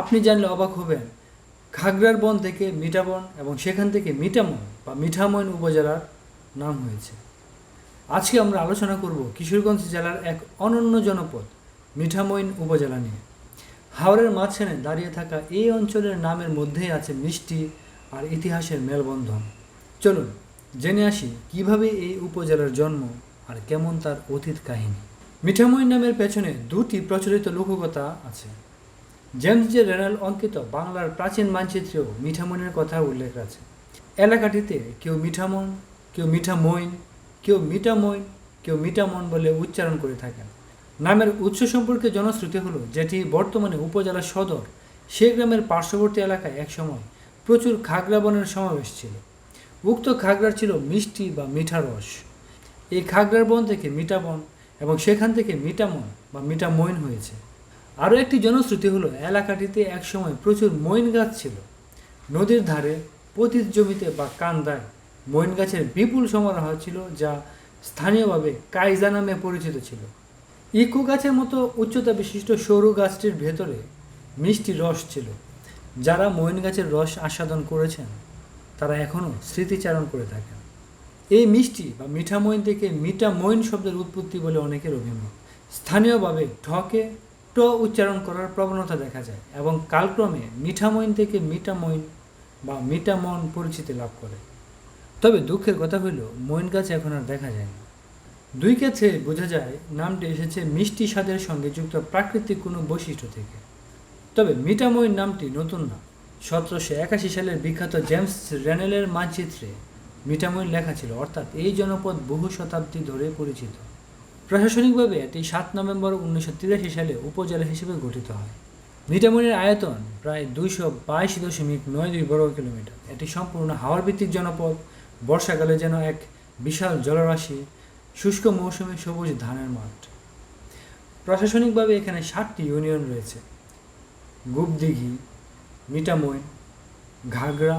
আপনি জানলে অবাক হবেন খাগড়ার বন থেকে মিঠাবন এবং সেখান থেকে মিঠামন বা মিঠামইন উপজেলার নাম হয়েছে। আজকে আমরা আলোচনা করব কিশোরগঞ্জ জেলার এক অনন্য জনপদ মিঠামইন উপজেলা নিয়ে। হাওড়ের মাঝখানে দাঁড়িয়ে থাকা এই অঞ্চলের নামের মধ্যেই আছে মিষ্টি আর ইতিহাসের মেলবন্ধন। চলুন, জেনে আসি কীভাবে এই উপজেলার জন্ম আর কেমন তার অতীত কাহিনী। মিঠামইন নামের পেছনে দুটি প্রচলিত লোককথা আছে। জেমস জে রেনাল অঙ্কিত বাংলার প্রাচীন মানচিত্রেও মিঠামনের কথা উল্লেখ আছে। এলাকাটিতে কেউ মিঠামন কেউ মিঠামইন কেউ মিঠামইন, কেউ মিঠামন বলে উচ্চারণ করে থাকেন। নামের উৎস সম্পর্কে জনশ্রুতি হলো যেটি বর্তমানে উপজেলা সদর সে গ্রামের পার্শ্ববর্তী এলাকায় একসময় প্রচুর খাগড়া বনের সমাবেশ ছিল। উক্ত খাগড়ার ছিল মিষ্টি বা মিঠা রস। এই খাগড়ার বন থেকে মিঠা বন এবং সেখান থেকে মিঠামন বা মিঠা মইন হয়েছে। আরও একটি জনশ্রুতি হলো, এলাকাটিতে একসময় প্রচুর মইন গাছ ছিল। নদীর ধারে পতিত জমিতে বা কান্দায় মইন গাছের বিপুল সমারোহ ছিল, যা স্থানীয়ভাবে কাইজা নামে পরিচিত ছিল। ইকু গাছের মতো উচ্চতা বিশিষ্ট সরু গাছটির ভেতরে মিষ্টি রস ছিল। যারা মইন গাছের রস আস্বাদন করেছেন, তারা এখনও স্মৃতিচারণ করে থাকেন। এই মিষ্টি বা মিঠা মইন থেকে মিঠা মইন শব্দের উৎপত্তি বলে অনেকের অভিমত। স্থানীয়ভাবে ঠকে ট উচ্চারণ করার প্রবণতা দেখা যায় এবং কালক্রমে মিঠা মইন থেকে মিঠা মইন বা মিঠা মন পরিচিতি লাভ করে। তবে দুঃখের কথা হইল মইন গাছ এখন আর দেখা যায় না দুই কাছে বোঝা যায়, নামটি এসেছে মিষ্টি স্বাদের সঙ্গে যুক্ত প্রাকৃতিক কোনো বৈশিষ্ট্য থেকে। তবে মিঠামইন নামটি নতুন না। সতেরোশো একাশি সালের বিখ্যাত জেমস রেনেলের মানচিত্রে মিটামইন লেখা ছিল, অর্থাৎ এই জনপদ বহু শতাব্দী ধরে পরিচিত। প্রশাসনিকভাবে এটি সাত নভেম্বর উনিশশো তিরাশি সালে উপজেলা হিসেবে গঠিত হয়। মিঠামইনের আয়তন প্রায় দুইশো বাইশ দশমিক নয় দুই বর্গ কিলোমিটার। এটি সম্পূর্ণ হাওয়ার ভিত্তিক জনপদ। বর্ষাকালে যেন এক বিশাল জলরাশি, শুষ্ক মৌসুমে সবুজ ধানের মাঠ। প্রশাসনিকভাবে এখানে সাতটি ইউনিয়ন রয়েছে। গুপদিঘি মিটামইন ঘাগড়া,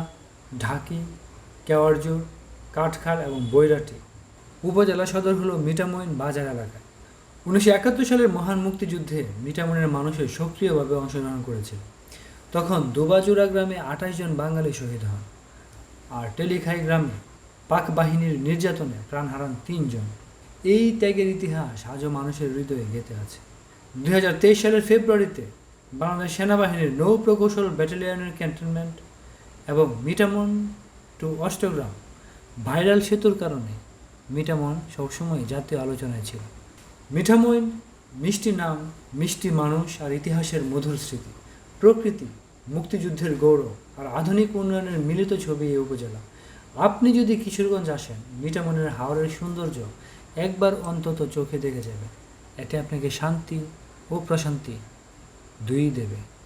ঢাকি কেওয়ারজোর কাঠখাল এবং বৈরাটি। উপজেলা সদর হলো মিটামইন বাজার এলাকা। উনিশশো একাত্তর সালের মহান মুক্তিযুদ্ধে মিটামইনের মানুষের সক্রিয়ভাবে অংশগ্রহণ করেছিল। তখন দুবাজুরা গ্রামে আঠাশ জন বাঙালি শহীদ হন। আর টেলিখাই গ্রামে পাক বাহিনীর নির্যাতনে প্রাণ হারান তিনজন এই ত্যাগের ইতিহাস আজও মানুষের হৃদয়ে গেঁথে আছে। দু হাজার তেইশ সালের ফেব্রুয়ারিতে বাংলাদেশ সেনাবাহিনীর নৌ প্রকৌশল ব্যাটালিয়নের ক্যান্টনমেন্ট এবং মিটামন টু অষ্টগ্রাম ভাইরাল সেতুর কারণে মিটামন সবসময় জাতীয় আলোচনায় ছিল। মিঠামইন, মিষ্টি নাম, মিষ্টি মানুষ আর ইতিহাসের মধুর স্মৃতি। প্রকৃতি, মুক্তিযুদ্ধের গৌরব আর আধুনিক উন্নয়নের মিলিত ছবি এই উপজেলা। আপনি যদি কিশোরগঞ্জ আসেন, মিঠামনের হাওড়ের সৌন্দর্য একবার অন্তত চোখে দেখে যাবে। এতে আপনাকে শান্তি ও প্রশান্তি দুই দেবে।